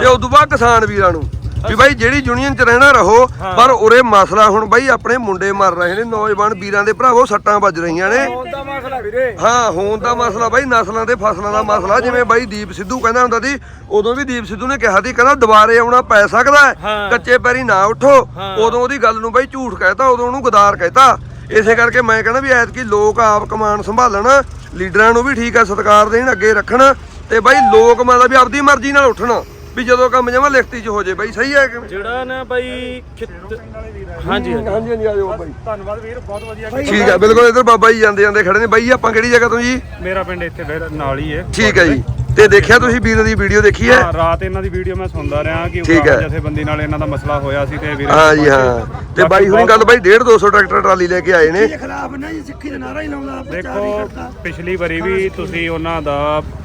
ਤੇ ਉਦੋਂ ਬਾਅਦ ਕਿਸਾਨ ਵੀਰਾਂ ਨੂੰ। ਵੀ ਬਾਈ ਜਿਹੜੀ ਯੂਨੀਅਨ 'ਚ ਰਹਿਣਾ ਰਹੋ ਪਰ ਉਰੇ ਮਸਲਾ ਹੁਣ ਬਾਈ ਆਪਣੇ ਮੁੰਡੇ ਮਰ ਰਹੇ ਨੇ ਨੌਜਵਾਨ ਵੀਰਾਂ ਦੇ ਭਰਾਵੋ ਸੱਟਾਂ ਵੱਜ ਰਹੀਆਂ ਨੇ। ਦਾ ਮਸਲਾ ਵੀਰੇ। ਹਾਂ ਹੋਣ ਦਾ ਮਸਲਾ ਬਾਈ ਨਸਲਾਂ ਤੇ ਫਸਲਾਂ ਦਾ ਮਸਲਾ। ਜਿਵੇਂ ਬਾਈ ਦੀਪ ਸਿੱਧੂ ਕਹਿੰਦਾ ਹੁੰਦਾ ਸੀ ਉਦੋਂ ਵੀ ਦੀਪ ਸਿੱਧੂ ਨੇ ਕਿਹਾ ਸੀ ਕਹਿੰਦਾ ਦੁਬਾਰੇ ਆਉਣਾ ਪੈ ਸਕਦਾ ਹੈ। ਕੱਚੇ ਪੈਰੀ ਨਾ ਉੱਠੋ। ਉਦੋਂ ਉਹਦੀ ਗੱਲ ਨੂੰ ਬਾਈ ਝੂਠ ਕਹਿਤਾ ਉਦੋਂ ਉਹਨੂੰ ਗਦਾਰ ਕਹਿਤਾ। ਇਸੇ ਕਰਕੇ ਮੈਂ ਕਹਿੰਦਾ ਵੀ ਐਤਕੀ ਲੋਕ ਆਪ ਕਮਾਨ ਸੰਭਾਲਣ ਲੀਡਰਾਂ ਨੂੰ ਵੀ ਠੀਕ ਹੈ ਸਤਿਕਾਰ ਦੇਣ ਅੱਗੇ ਰੱਖਣ ਤੇ ਬਾਈ ਲੋਕ ਮਤਲਬ ਵੀ ਆਪਦੀ ਮਰਜ਼ੀ ਨਾਲ ਉੱਠਣ। ਵੀ ਜਦੋਂ ਕੰਮ ਜਮਾ ਲਿਖਤੀ ਚ ਹੋ ਜੇ ਬਾਈ ਸਹੀ ਹੈ ਕਿ ਜਿਹੜਾ ਨਾ ਬਾਈ ਖਿੱਤ- ਹਾਂਜੀ ਹਾਂਜੀ। ਹਾਂਜੀ ਹਾਂਜੀ ਆਜੋ ਬਾਈ। ਧੰਨਵਾਦ ਵੀਰ ਬਹੁਤ ਵਧੀਆ ਠੀਕ ਹੈ ਬਿਲਕੁਲ ਇੱਧਰ ਬਾਬਾ ਜੀ ਜਾਂਦੇ ਜਾਂਦੇ ਖੜੇ ਨੇ। ਬਾਈ ਆਪਾਂ ਕਿਹੜੀ ਜਗ੍ਹਾ ਤੋਂ ਜੀ? ਮੇਰਾ ਪਿੰਡ ਇੱਥੇ ਫਿਰ ਨਾਲ ਹੀ ਹੈ। ਠੀਕ ਹੈ ਜੀ। ਤੇ ਦੇਖਿਆ ਤੁਸੀਂ ਵੀਰ ਦੀ ਵੀਡੀਓ ਦੇਖੀ ਹੈ? ਹਾਂ ਰਾਤ ਇਹਨਾਂ ਦੀ ਵੀਡੀਓ ਮੈਂ ਸੁਣਦਾ ਰਿਹਾ ਕਿ ਠੀਕ ਹੈ। ਉਗਰਾਹ ਜਥੇਬੰਦੀ ਨਾਲ ਇਹਨਾਂ ਦਾ ਮਸਲਾ ਹੋਇਆ ਸੀ ਤੇ ਵੀਰੇ ਹਾਂ ਜੀ ਹਾਂ। ਤੇ ਬਾਈ ਹੁਣੀ ਗੱਲ ਬਾਈ 1.5 200 ਟਰੈਕਟਰ ਟਰਾਲੀ ਲੈ ਕੇ ਆਏ ਨੇ। ਖਰਾਬ ਨਹੀਂ ਸਿੱਖੀ ਦਾ ਨਾਰਾ ਹੀ ਲਾਉਂਦਾ ਦੇਖੋ ਪਿਛਲੀ ਵਾਰੀ ਵੀ ਤੁਸੀਂ ਉਹਨਾਂ ਦਾ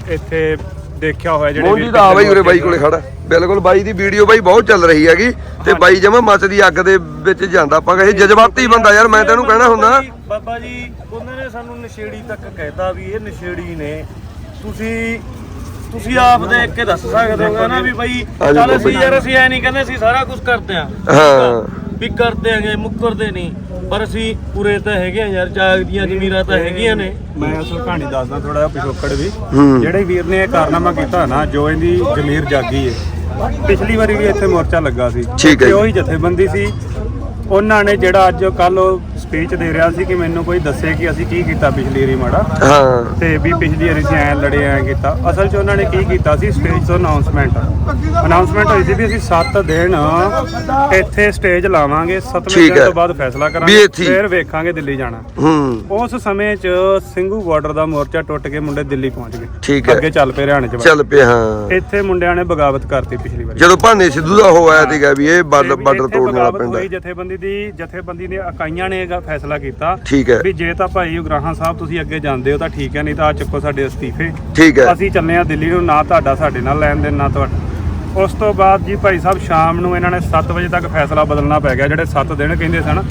ਇੱਥੇ ਦੇਖਿਆ ਹੋਇਆ ਜਿਹੜੇ ਮੋਂਜੀ ਦਾ ਆ ਬਾਈ ਉਰੇ ਬਾਈ ਕੋਲੇ ਖੜਾ ਬਿਲਕੁਲ ਬਾਈ ਦੀ ਵੀਡੀਓ ਬਾਈ ਬਹੁਤ ਚੱਲ ਰਹੀ ਹੈਗੀ ਤੇ ਬਾਈ ਜਮਾ ਮੱਚਦੀ ਅੱਗ ਦੇ ਵਿੱਚ ਜਾਂਦਾ। ਆਪਾਂ ਕਹੇ ਜਜ਼ਬਾਤੀ ਬੰਦਾ ਯਾਰ ਮੈਂ ਤੈਨੂੰ ਕਹਿਣਾ ਹੁੰਦਾ। ਬਾਬਾ ਜੀ- ਉਹਨਾਂ ਨੇ ਸਾਨੂੰ ਨਸ਼ੇੜੀ ਤੱਕ ਕਹਿਤਾ ਵੀ ਇਹ ਨਸ਼ੇੜੀ ਨੇ। ਤੁਸੀਂ ਤੁਸੀਂ ਆਪ ਦੇਖ ਕੇ ਦੱਸ ਸਕਦੇ ਹੋ ਨਾ ਵੀ ਬਾਈ ਚੱਲ ਅਸੀਂ। ਯਾਰ ਅਸੀਂ ਐ ਨਹੀਂ ਕਹਿੰਦੇ ਅਸੀਂ ਸਾਰਾ ਕੁਝ ਕਰਦੇ ਆਂ ਹਾਂ। ਵੀ ਕਰਦੇ ਆਂਗੇ ਮੁੱਕਰਦੇ ਨਹੀਂ। ਪਰ ਅਸੀਂ ਪੂਰੇ ਤਾਂ ਹੈਗੇ ਆ ਯਾਰ ਜਾਗਦੀਆਂ ਜ਼ਮੀਰਾਂ ਤਾਂ ਹੈਗੀਆਂ ਨੇ। ਮੈਂ ਅਸਲ ਕਹਾਣੀ ਦੱਸਦਾ ਥੋੜਾ ਜਿਹਾ ਪਿਛੋਕੜ ਵੀ। ਜਿਹੜੇ ਵੀਰ ਨੇ ਇਹ ਕਾਰਨਾਮਾ ਕੀਤਾ ਨਾ ਜੋ ਇਹਦੀ ਜ਼ਮੀਰ ਜਾਗੀ ਹੈ ਪਿਛਲੀ ਵਾਰੀ ਵੀ ਇੱਥੇ ਮੋਰਚਾ ਲੱਗਾ ਸੀ। ਠੀਕ ਹੈ ਤੇ। ਉਹੀ ਜਥੇਬੰਦੀ ਸੀ। ਉਹਨਾਂ ਨੇ ਜਿਹੜਾ ਅੱਜ ਕੱਲ ਸਪੀਚ ਦੇ ਰਿਹਾ ਸੀ ਕਿ ਮੈਨੂੰ ਕੋਈ ਦੱਸੇ ਕਿ ਅਸੀਂ ਕੀ ਕੀਤਾ ਪਿਛਲੀ ਵਾਰੀ ਮਾੜਾ। ਹਾਂ। ਤੇ ਵੀ ਪਿਛਲੀ ਵਾਰੀ ਅਸੀਂ ਐ ਲੜੇ ਐ ਕੀਤਾ। ਅਸਲ 'ਚ ਉਹਨਾਂ ਨੇ ਕੀ ਕੀਤਾ ਸੀ ਸਟੇਜ ਤੋਂ ਅਨਾਉਂਸਮੈਂਟ ਅਨਾਉਂਸਮੈਂਟ ਹੋਈ ਸੀ ਵੀ ਅਸੀਂ 7 ਦਿਨ ਇੱਥੇ ਸਟੇਜ ਲਾਵਾਂਗੇ 7ਵੇਂ ਠੀਕ ਦਿਨ। ਤੋਂ ਬਾਅਦ ਫੈਸਲਾ ਕਰਾਂਗੇ। ਫਿਰ ਵੇਖਾਂਗੇ ਦਿੱਲੀ ਜਾਣਾ। ਹੂੰ। ਉਸ ਸਮੇਂ 'ਚ ਸਿੰਘੂ ਬਾਰਡਰ ਦਾ ਮੋਰਚਾ ਟੁੱਟ ਕੇ ਮੁੰਡੇ ਦਿੱਲੀ ਪਹੁੰਚ ਗਏ। ਠੀਕ ਹੈ। ਅੱਗੇ ਚੱਲ ਪਏ ਹਰਿਆਣੇ 'ਚ। ਚੱਲ ਪਿਆ ਹਾਂ। ਇੱਥੇ ਮੁੰਡਿਆਂ ਨੇ ਬਗਾਵਤ ਕਰਤੀ ਪਿਛਲੀ ਵਾਰੀ। ਜਦੋਂ ਭਾਨੇ ਸਿੱਧੂ ਦਾ ਹੋ ਆਇਆ ਸੀਗਾ ਵੀ ਇਹ ਬਾਰਡਰ ਤੋੜਨ ਹੈ ਜਥੇਬੰਦੀ ਦੀ ਜਥੇਬੰਦੀ ਨੇ ਇਕਾਈਆਂ ਨੇ ਇਹਦਾ ਫੈਸਲਾ ਕੀਤਾ ਠੀਕ ਹੈ। ਵੀ ਜੇ ਤਾਂ ਭਾਈ ਉਗਰਾਹਾਂ ਸਾਹਿਬ ਤੁਸੀਂ ਅੱਗੇ ਜਾਂਦੇ ਹੋ ਤਾਂ ਠੀਕ ਹੈ ਨਹੀਂ ਤਾਂ ਆ ਚੱਕੋ ਸਾਡੇ ਅਸਤੀਫੇ। ਠੀਕ ਹੈ। ਅਸੀਂ ਚੱਲੇ ਆ ਦਿੱਲੀ ਨੂੰ ਨਾ ਤੁਹਾਡਾ ਸਾਡੇ ਨਾਲ ਲੈਣ ਦੇਣ ਨਾ ਤੁਹਾਡਾ। ਉਸ ਤੋਂ ਬਾਅਦ ਜੀ ਭਾਈ ਸਾਹਿਬ ਸ਼ਾਮ ਨੂੰ ਇਹਨਾਂ ਨੇ 7 ਵਜੇ ਤੱਕ ਫੈਸਲਾ ਬਦਲਣਾ ਪੈ ਗਿਆ ਜਿਹੜੇ 7 ਦਿਨ ਕਹਿੰਦੇ ਸਨ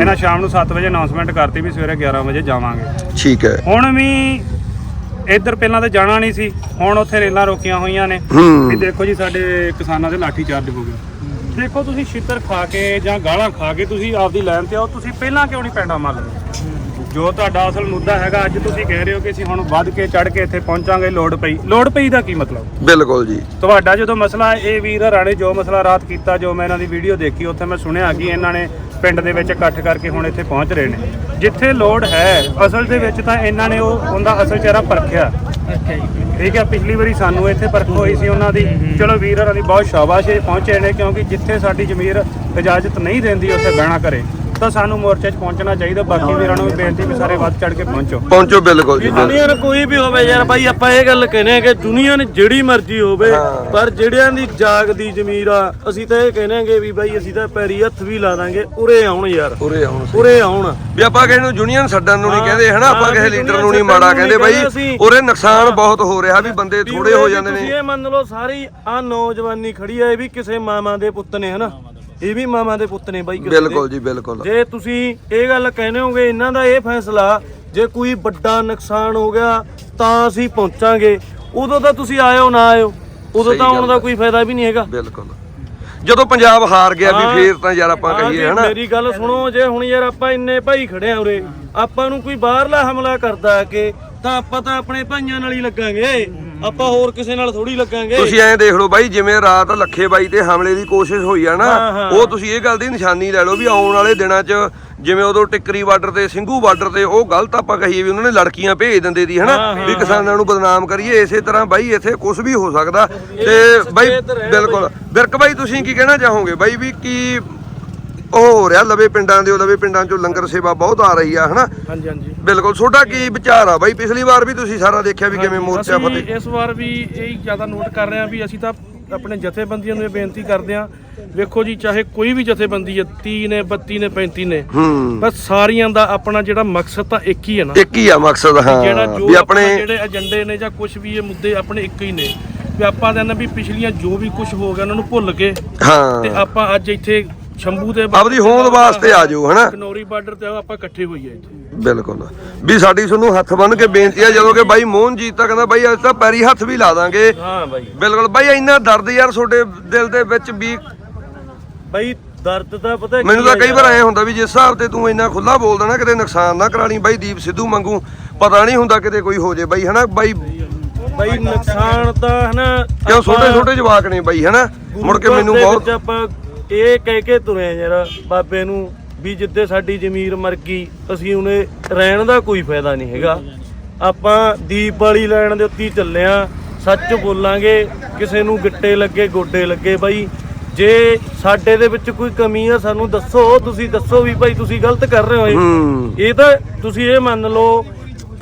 ਇਹਨਾਂ ਸ਼ਾਮ ਨੂੰ 7 ਵਜੇ ਅਨਾਉਂਸਮੈਂਟ ਕਰਤੀ ਵੀ ਸਵੇਰੇ 11 ਵਜੇ ਜਾਵਾਂਗੇ। ਠੀਕ ਹੈ। ਹੁਣ ਵੀ ਇੱਧਰ ਪਹਿਲਾਂ ਤਾਂ ਜਾਣਾ ਨਹੀਂ ਸੀ ਹੁਣ ਉੱਥੇ ਰੇਲਾਂ ਰੋਕੀਆਂ ਹੋਈਆਂ ਨੇ। ਵੀ ਦੇਖੋ ਜੀ ਸਾਡੇ ਕਿਸਾਨਾਂ ਦੇ ਲਾਠੀ ਚਾਰਜ ਹੋ ਗਿਆ ਦੇਖੋ ਤੁਸੀਂ ਛਿੱਤਰ ਖਾ ਕੇ ਜਾਂ ਗਾਲਾਂ ਖਾ ਕੇ ਤੁਸੀਂ ਆਪਦੀ ਲਾਈਨ ਤੇ ਆਓ, ਤੁਸੀਂ ਪਹਿਲਾਂ ਕਿਉਂ ਨਹੀਂ ਪੈਂਡਾ ਮਾਰ ਲਏ ਜੋ ਤੁਹਾਡਾ ਅਸਲ ਮੁੱਦਾ ਹੈਗਾ ਅੱਜ ਤੁਸੀਂ ਕਹਿ ਰਹੇ ਹੋ ਕਿ ਅਸੀਂ ਹੁਣ ਵੱਧ ਕੇ ਚੜ ਕੇ ਇੱਥੇ ਪਹੁੰਚਾਂਗੇ ਲੋੜ ਪਈ। ਲੋੜ ਪਈ ਦਾ ਕੀ ਮਤਲਬ? ਬਿਲਕੁਲ ਜੀ। ਤੁਹਾਡਾ ਜਦੋਂ ਮਸਲਾ ਇਹ ਵੀਰ ਹਰਾਣੇ ਜੋ ਮਸਲਾ ਰਾਤ ਕੀਤਾ ਜੋ ਮੈਂ ਇਹਨਾਂ ਦੀ ਵੀਡੀਓ ਦੇਖੀ ਉੱਥੇ ਮੈਂ ਸੁਣਿਆ ਕਿ ਇਹਨਾਂ ਨੇ ਪਿੰਡ ਦੇ ਵਿੱਚ ਇਕੱਠ ਕਰਕੇ ਹੁਣ ਇੱਥੇ ਪਹੁੰਚ ਰਹੇ ਨੇ। ਜਿੱਥੇ ਲੋੜ ਹੈ ਅਸਲ ਦੇ ਵਿੱਚ ਤਾਂ ਇਹਨਾਂ ਨੇ ਉਹ ਉਹਦਾ ਅਸਲ ਚਿਹਰਾ ਪਰਖਿਆ। ਠੀਕ ਹੈ ਪਿਛਲੀ ਵਾਰੀ ਸਾਨੂੰ ਇੱਥੇ ਪਰਖ ਹੋਈ ਸੀ ਉਹਨਾਂ ਦੀ। ਚਲੋ ਵੀਰ ਹਰਾਂ ਦੀ ਬਹੁਤ ਸ਼ਾਬਾਸ਼ ਇਹ ਪਹੁੰਚੇ ਨੇ ਕਿਉਂਕਿ ਜਿੱਥੇ ਸਾਡੀ ਜ਼ਮੀਰ ਇਜਾਜ਼ਤ ਨਹੀਂ ਦਿੰਦੀ ਉੱਥੇ ਬਹਿਣਾ ਕਰੇ ਤਾਂ ਸਾਨੂੰ ਮੋਰਚੇ 'ਚ ਪਹੁੰਚਣਾ ਚਾਹੀਦਾ। ਬਾਕੀ ਵੀਰਾਂ ਨੂੰ ਵੀ ਬੇਨਤੀ ਵੀ ਸਾਰੇ ਵੱਧ ਚੜ ਕੇ ਪਹੁੰਚੋ। ਪਹੁੰਚੋ ਬਿਲਕੁਲ ਜੀ ਬਿਲਕੁਲ। ਦੁਨੀਆ ਨੂੰ ਕੋਈ ਵੀ ਹੋਵੇ ਯਾਰ ਬਾਈ ਆਪਾਂ ਇਹ ਗੱਲ ਕਹਿੰਦੇ ਆ ਕਿ ਦੁਨੀਆ ਨੇ ਜਿਹੜੀ ਮਰਜ਼ੀ ਹੋਵੇ ਪਰ ਜਿਹੜਿਆਂ ਦੀ ਜਾਗਦੀ ਜ਼ਮੀਰ ਆ ਅਸੀਂ ਤਾਂ ਇਹ ਕਹਿੰਦੇ ਆਂਗੇ ਵੀ ਬਾਈ ਅਸੀਂ ਤਾਂ ਪੈਰੀ ਹੱਥ ਵੀ ਲਾ ਦਾਂਗੇ ਉਰੇ ਆਉਣ ਯਾਰ। ਉਰੇ ਆਉਣ ਉਰੇ ਆਉਣ। ਵੀ ਆਪਾਂ ਕਿਸੇ ਨੂੰ ਯੂਨੀਅਨ ਛੱਡਣ ਨੂੰ ਨਹੀਂ ਕਹਿੰਦੇ ਹਨਾ? ਆਪਾਂ ਹਾਂ, ਕਿਸੇ ਵੀ ਲੀਡਰ ਨੂੰ ਨਹੀਂ ਮਾੜਾ ਨੂੰ ਕਹਿੰਦੇ ਨਹੀਂ ਬਾਈ ਕਹਿੰਦੇ ਅਸੀਂ। ਉਰੇ ਨੁਕਸਾਨ ਬਹੁਤ ਹੋ ਰਿਹਾ ਵੀ ਬੰਦੇ ਵੀ ਥੋੜੇ ਉਰੇ ਹੋ ਵੀ ਜਾਂਦੇ ਤੁਸੀਂ ਨੇ ਇਹ ਮੰਨ ਲਓ ਸਾਰੀ ਆ ਨੌਜਵਾਨੀ ਖੜੀ ਆ ਇਹ ਵੀ ਕਿਸੇ ਮਾਮਾ ਦੇ ਪੁੱਤ ਨੇ ਹਨਾ? ਇਹ ਵੀ ਮਾਮਾ ਦੇ ਪੁੱਤ ਨੇ ਬਾਈ ਕਿਸੇ ਦੇ। ਬਿਲਕੁਲ ਜੀ ਬਿਲਕੁਲ। ਜੇ ਤੁਸੀਂ ਇਹ ਗੱਲ ਕਹਿੰਦੇ ਹੋਗੇ ਇਹਨਾਂ ਦਾ ਇਹ ਫੈਸਲਾ ਜੇ ਕੋਈ ਵੱਡਾ ਨੁਕਸਾਨ ਹੋ ਗਿਆ ਤਾਂ ਅਸੀਂ ਪਹੁੰਚਾਂਗੇ। ਉਦੋਂ ਤਾਂ ਤੁਸੀਂ ਆਇਓ ਨਾ ਆਇਓ। ਉਦੋਂ ਸਹੀ ਤਾਂ ਆਉਣ ਗੱਲ ਦਾ ਹੈ। ਕੋਈ ਫਾਇਦਾ ਵੀ ਨਹੀਂ ਹੈਗਾ। ਬਿਲਕੁਲ। ਜਦੋਂ ਪੰਜਾਬ ਹਾਰ ਗਿਆ ਵੀ ਹਾਂ। ਫੇਰ ਤਾਂ ਯਾਰ ਆਪਾਂ ਹਾਂ ਕਹੀਏ ਹਨਾ? ਮੇਰੀ ਗੱਲ ਸੁਣੋ ਜੇ ਹੁਣ ਯਾਰ ਆਪਾਂ ਇੰਨੇ ਭਾਈ ਖੜੇ ਆ ਉਰੇ ਆਪਾਂ ਨੂੰ ਕੋਈ ਬਾਹਰਲਾ ਹਮਲਾ ਕਰਦਾ ਕਿ ਤਾਂ ਆਪਾਂ ਤਾਂ ਆਪਣੇ ਭਾਈਆਂ ਨਾਲ ਹੀ ਲੱਗਾਂਗੇ। ਆਪਾਂ ਹੋਰ ਕਿਸੇ ਨਾਲ ਥੋੜੀ ਲੱਗਾਂਗੇ। ਤੁਸੀਂ ਐਂ ਦੇਖ ਲਓ ਬਾਈ ਜਿਵੇਂ ਰਾਤ ਲੱਖੇ ਬਾਈ ਤੇ ਹਮਲੇ ਦੀ ਕੋਸ਼ਿਸ਼ ਹੋਈ ਆ ਨਾ। ਉਹ ਤੁਸੀਂ ਇਹ ਗੱਲ ਦੀ ਨਿਸ਼ਾਨੀ ਲੈ ਲਓ ਵੀ ਆਉਣ ਵਾਲੇ ਦਿਨਾਂ 'ਚ ਜਿਵੇਂ ਉਦੋਂ ਟਿੱਕਰੀ ਬਾਰਡਰ ਤੇ ਸਿੰਘੂ ਬਾਰਡਰ ਤੇ ਉਹ ਗਲਤ ਆਪਾਂ ਕਹੀਏ ਵੀ ਉਹਨਾਂ ਨੇ ਲੜਕੀਆਂ ਭੇਜ ਦਿੰਦੇ ਦੀ ਹਨਾ? ਵੀ ਕਿਸਾਨਾਂ ਨੂੰ ਬਦਨਾਮ ਕਰੀਏ ਇਸੇ ਤਰ੍ਹਾਂ ਬਾਈ ਇੱਥੇ ਕੁਝ ਵੀ ਹੋ ਸਕਦਾ। ਤੇ ਬਾਈ ਬਿਲਕੁਲ। ਬਿਰਕ ਬਾਈ ਤੁਸੀਂ ਕੀ ਕਹਿਣਾ ਚਾਹੋਗੇ ਬਾਈ ਵੀ ਕੀ ਉਹ ਹੋ ਰਿਹਾ ਲਵੇ ਪਿੰਡਾਂ ਦੇ ਉਹ ਲਵੇ ਪਿੰਡਾਂ 'ਚੋਂ ਲੰਗਰ ਸੇਵਾ ਬਹੁਤ ਆ ਰਹੀ ਆ ਹਨਾ? ਹਾਂਜੀ ਹਾਂਜੀ। ਬਿਲਕੁਲ ਤੁਹਾਡਾ ਕੀ ਵਿਚਾਰ ਆ ਬਾਈ? ਪਿਛਲੀ ਵਾਰ ਵੀ ਤੁਸੀਂ ਸਾਰਾ ਦੇਖਿਆ ਵੀ ਕਿਵੇਂ ਮੋਰਚਾ ਅਸੀਂ ਫਤਿਹ ਇਸ ਵਾਰ ਵੀ ਇਹ ਜ਼ਿਆਦਾ ਨੋਟ ਕਰ ਰਹੇ ਹਾਂ ਵੀ ਅਸੀਂ ਤਾਂ ਆਪਣੇ ਜਥੇਬੰਦੀਆਂ ਨੂੰ ਇਹ ਬੇਨਤੀ ਕਰਦੇ ਹਾਂ ਵੇਖੋ ਜੀ ਚਾਹੇ ਕੋਈ ਵੀ ਜਥੇਬੰਦੀ ਹੈ 30 ਨੇ 32 ਨੇ 35 ਨੇ ਹੂੰ। ਬਸ ਸਾਰੀਆਂ ਦਾ ਆਪਣਾ ਜਿਹੜਾ ਮਕਸਦ ਤਾਂ ਇੱਕ ਹੀ ਹੈ ਨਾ। ਇੱਕ ਹੀ ਆ ਮਕਸਦ ਜਿਹੜਾ ਹਾਂ ਜੋ ਵੀ ਆਪਣੇ ਆਪਣੇ ਜਿਹੜੇ ਏਜੰਡੇ ਨੇ ਜਾਂ ਕੁਝ ਵੀ ਇਹ ਮੁੱਦੇ ਆਪਣੇ ਇੱਕ ਹੀ ਨੇ। ਵੀ ਆਪਾਂ ਕਹਿੰਦੇ ਵੀ ਪਿਛਲੀਆਂ ਜੋ ਵੀ ਕੁਝ ਹੋ ਗਿਆ ਉਹਨਾਂ ਨੂੰ ਭੁੱਲ ਕੇ ਤੇ ਹਾਂ ਆਪਾਂ ਅੱਜ ਇੱਥੇ ਸ਼ੰਭੂ ਦੇ ਆਪਦੀ ਹੋਂਦ ਵਾਸਤੇ ਆ ਜਾਓ ਹਨਾ? ਕਨੌਰੀ ਬਾਰਡਰ ਤੇ ਆਪਾਂ ਇਕੱਠੇ ਹੋਈਏ ਇੱਥੇ। ਬਿਲਕੁਲ। ਵੀ ਸਾਡੀ ਤੁਹਾਨੂੰ ਹੱਥ ਬੰਨ ਕੇ ਬੇਨਤੀ ਆ ਜਦੋਂ ਕਿ ਬਾਈ ਮੋਹਨਜੀਤ ਤਾਂ ਕਹਿੰਦਾ ਬਾਈ ਅੱਜ ਤਾਂ ਪੈਰੀ ਹੱਥ ਵੀ ਲਾ ਦਾਂਗੇ। ਹਾਂ ਬਾਈ। ਬਿਲਕੁਲ ਬਾਈ ਇੰਨਾ ਦਰਦ ਯਾਰ ਤੁਹਾਡੇ ਦਿਲ ਦੇ ਵਿੱਚ ਵੀ। ਬਾਈ ਦਰਦ ਤਾਂ ਪਤਾ ਮੈਨੂੰ ਤਾਂ ਕਈ ਵਾਰ? ਐ ਹੁੰਦਾ ਵੀ ਜਿਸ ਹਿਸਾਬ ਤੇ ਤੂੰ ਇੰਨਾ ਖੁੱਲਾ ਬੋਲਦਾ ਨਾ ਕਿਤੇ ਨੁਕਸਾਨ ਨਾ ਕਰਾ ਲਈ ਬਾਈ ਦੀਪ ਸਿੱਧੂ ਮੰਗੂ ਪਤਾ ਨਹੀਂ ਹੁੰਦਾ ਕਿਤੇ ਕੋਈ ਹੋ ਜੇ। ਬਾਈ ਹਨਾ ਬਾਈ ਬਾਈ ਨੁਕਸਾਨ ਤਾਂ ਹਨਾ ਕਿਉਂ ਛੋਟੇ ਛੋਟੇ ਜਵਾਕ ਨੇ ਬਾਈ ਹਨਾ? ਮੁੜ ਕੇ ਮੈਨੂੰ ਬਹੁਤ ਆਪਾਂ ਇਹ ਕਹਿ ਕੇ ਤੁਰੇ ਆ ਯਾਰ ਬਾਬੇ ਨੂੰ ਵੀ ਜਿੱਦੇ ਸਾਡੀ ਜ਼ਮੀਰ ਮਰ ਗਈ ਅਸੀਂ ਉਹਨੇ ਰਹਿਣ ਦਾ ਕੋਈ ਫਾਇਦਾ ਨਹੀਂ ਹੈਗਾ। ਆਪਾਂ ਦੀਪ ਵਾਲੀ ਲੈਣ ਦੇ ਉੱਤੇ ਹੀ ਚੱਲੇ ਆ ਸੱਚ ਬੋਲਾਂਗੇ ਕਿਸੇ ਨੂੰ ਗਿੱਟੇ ਲੱਗੇ ਗੋਡੇ ਲੱਗੇ ਬਾਈ। ਜੇ ਸਾਡੇ ਦੇ ਵਿੱਚ ਕੋਈ ਕਮੀ ਆ ਸਾਨੂੰ ਦੱਸੋ ਤੁਸੀਂ ਦੱਸੋ ਵੀ ਭਾਈ ਤੁਸੀਂ ਗਲਤ ਕਰ ਰਹੇ ਹੋ ਇਹ। ਹੂੰ। ਇਹ ਤਾਂ ਤੁਸੀਂ ਇਹ ਮੰਨ ਲਓ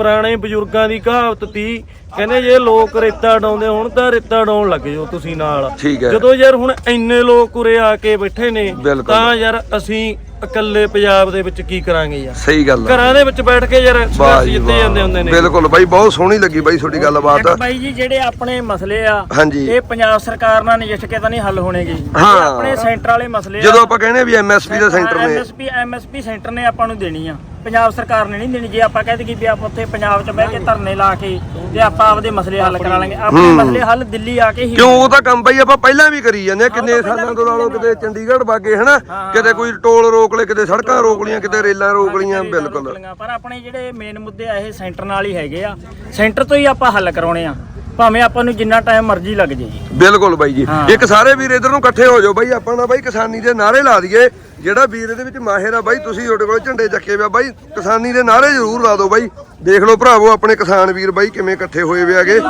ਪੁਰਾਣੇ ਬਜ਼ੁਰਗਾਂ ਦੀ ਕਹਾਵਤ ਤੀ ਕਹਿੰਦੇ ਜੇ ਲੋਕ ਰੇਤਾ ਡਾਉਂਦੇ ਹੁਣ ਤਾਂ ਰੇਤਾ ਡਾਉਣ ਲੱਗ ਜਾਓ ਤੁਸੀਂ ਨਾਲ ਠੀਕ ਹੈ। ਜਦੋਂ ਯਾਰ ਹੁਣ ਇੰਨੇ ਲੋਕ ਉਰੇ ਆ ਕੇ ਬੈਠੇ ਨੇ ਬਿਲਕੁਲ। ਤਾਂ ਯਾਰ ਅਸੀਂ ਇਕੱਲੇ ਪੰਜਾਬ ਦੇ ਵਿੱਚ ਕੀ ਕਰਾਂਗੇ ਯਾਰ ਸਹੀ ਗੱਲ ਆ ਘਰਾਂ ਦੇ ਵਿੱਚ ਬੈਠ ਕੇ ਯਾਰ ਵਾਹ ਸੰਘਰਸ਼ ਜੀ ਜਿੱਤੇ। ਜਾਂਦੇ ਹੁੰਦੇ ਨੇ ਬਿਲਕੁਲ ਬਾਈ ਬਹੁਤ ਸੋਹਣੀ ਲੱਗੀ ਬਾਈ ਤੁਹਾਡੀ ਗੱਲਬਾਤ ਇੱਕ ਬਾਈ ਜੀ ਜਿਹੜੇ ਆਪਣੇ ਮਸਲੇ ਆ ਹਾਂਜੀ। ਇਹ ਪੰਜਾਬ ਸਰਕਾਰ ਨਾਲ ਨਜਿੱਠ ਕੇ ਤਾਂ ਨਹੀਂ ਹੱਲ ਹੋਣਗੇ ਜੀ ਹਾਂ। ਆਪਣੇ ਸੈਂਟਰ ਵਾਲੇ ਮਸਲੇ ਜਦੋਂ ਆਪਾਂ ਕਹਿੰਦੇ ਵੀ ਐਮਐਸਪੀ ਦੇ ਸੈਂਟਰ ਨੇ ਐਮਐਸਪੀ ਐਮਐਸਪੀ ਸੈਂਟਰ ਨੇ ਆਪਾਂ ਨੂੰ ਦੇਣੀ ਆ ਪੰਜਾਬ ਸਰਕਾਰ ਨੇ ਨਹੀਂ ਦੇਣੀ। ਜੇ ਆਪਾਂ ਕਹਿੰਦੇ ਕਿ ਵੀ ਆਪਾਂ ਉੱਥੇ ਪੰਜਾਬ 'ਚ ਬਹਿ ਕੇ ਧਰਨੇ ਲਾ ਕੇ ਤੇ ਆਪਾਂ ਆਪਦੇ ਮਸਲੇ ਹੱਲ ਕਰਾ ਲਾਂਗੇ। ਆਪਣੇ ਮਸਲੇ ਹੱਲ ਦਿੱਲੀ ਆ ਕੇ ਹੀ ਕਿਉਂ ਉਹ ਤਾਂ ਕੰਮ ਬਈ ਆਪਾਂ ਪਹਿਲਾਂ ਵੀ ਕਰੀ ਜਾਂਦੇ ਆ ਕਿੰਨੇ ਸਾਲਾਂ ਤੋਂ ਲਾ ਲਓ ਕਿਤੇ ਚੰਡੀਗੜ੍ਹ ਬਾਗੇ ਹਨਾ? ਕਿਤੇ ਕੋਈ ਟੋਲ ਰੋਕ ਲਏ ਕਿਤੇ ਸੜਕਾਂ ਰੋਕ ਲੀਆਂ ਕਿਤੇ ਰੇਲਾਂ ਰੋਕ ਲੀਆਂ ਬਿਲਕੁਲ। ਪਰ ਆਪਣੇ ਜਿਹੜੇ ਮੇਨ ਮੁੱਦੇ ਆ ਇਹ ਸੈਂਟਰ ਨਾਲ ਹੀ ਹੈਗੇ ਆ। ਸੈਂਟਰ ਤੋਂ ਹੀ ਆਪਾਂ ਹੱਲ ਕਰਾਉਣੇ ਆ। ਭਾਵੇਂ ਆਪਾਂ ਨੂੰ ਜਿੰਨਾ ਟਾਈਮ ਮਰਜ਼ੀ ਲੱਗ ਜੇ ਜੀ ਬਿਲਕੁਲ ਬਾਈ ਜੀ। ਇੱਕ ਸਾਰੇ ਵੀਰ ਇਧਰ ਨੂੰ ਇਕੱਠੇ ਹੋ ਜਾਓ। ਬਾਈ ਆਪਾਂ ਨਾ ਬਾਈ ਕਿਸਾਨੀ ਦੇ ਨਾਰੇ ਲਾ ਦਈਏ। ਜਿਹੜਾ ਵੀਰ ਇਹਦੇ ਵਿੱਚ ਮਾਹਿਰ ਆ ਬਾਈ ਤੁਸੀਂ ਤੁਹਾਡੇ ਕੋਲ ਝੰਡੇ ਚੱਕੇ ਪਿਆ ਬਾਈ। ਕਿਸਾਨੀ ਦੇ ਨਾਰੇ ਜ਼ਰੂਰ ਲਾ ਦਿਓ ਬਾਈ। ਦੇਖ ਲਓ ਭਰਾਵੋ ਆਪਣੇ ਕਿਸਾਨ ਵੀਰ ਬਾਈ ਕਿਵੇਂ ਇਕੱਠੇ ਹੋਏ ਵੇ ਆਗੇ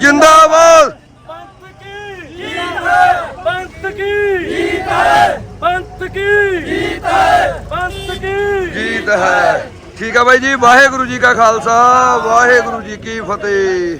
ਜਿੰਦਾਬਾਦ! ਪੰਥ ਕੀ ਜੀਤ ਹੈ ਪੰਥ ਕੀ ਜੀਤ ਹੈ ਪੰਥ ਕੀ ਜੀਤ ਹੈ ਪੰਥ ਕੀ ਜੀਤ ਹੈ। ਠੀਕ ਆ ਬਾਈ ਜੀ ਵਾਹਿਗੁਰੂ ਜੀ ਕਾ ਖਾਲਸਾ ਵਾਹਿਗੁਰੂ ਜੀ ਕੀ ਫਤਿਹ।